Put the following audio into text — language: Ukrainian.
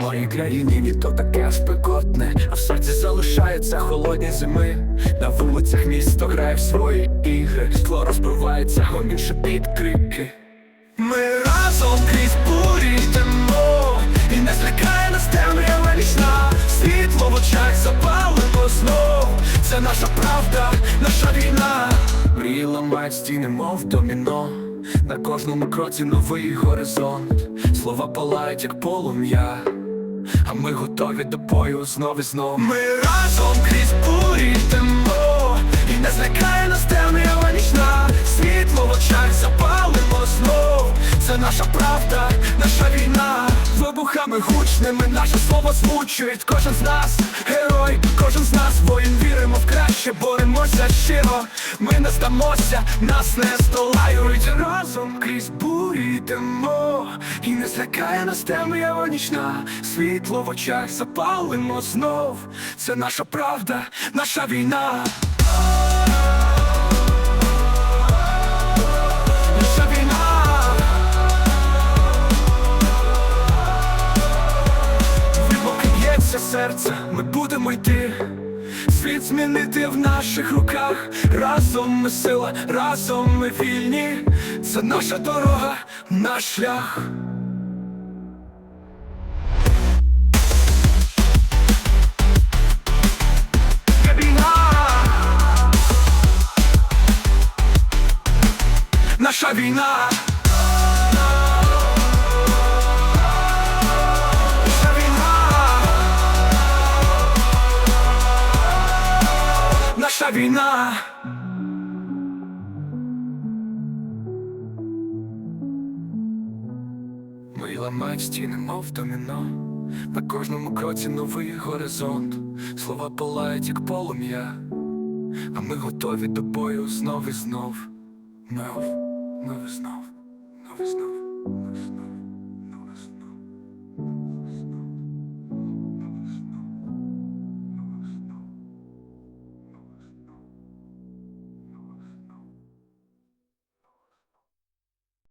моїй країні літо таке спекотне, а в серці залишаються холодні зими. На вулицях місто грає в свої ігри, скло розбивається, гомін шепіт крики. Ми разом крізь бурі йдемо, і не злякає нас темрява нічна. Світло в очах запалимо знов. Це наша правда, наша війна. Мрії ламають стіни, мов доміно. На кожному кроці новий горизонт. Слова палають, як полум'я. А ми готові до бою знов і знов. Ми разом крізь бурі йдемо, і не зникає нас темрява нічна. Світло в очах запалимо знов. Це наша правда, наша війна. Вибухами гучними наше слово звучить. Кожен з нас герой, кожен з нас воїн. Краще, боремося щиро. Ми не здамося, нас не здолають. Разом крізь бурі йдемо, і не злякає нас темрява нічна. Світло в очах запалимо знов. Це наша правда, наша війна. Серце, ми будемо йти. Світ змінити в наших руках. Разом ми сила, разом ми вільні. Це наша дорога, наш шлях. Наша війна. Війна. Ми ламають стіни, мов доміно. На кожному кроці новий горизонт. Слова палають, як полум'я. А ми готові до бою знов і знов. Знов, знов і знов, знов і знов.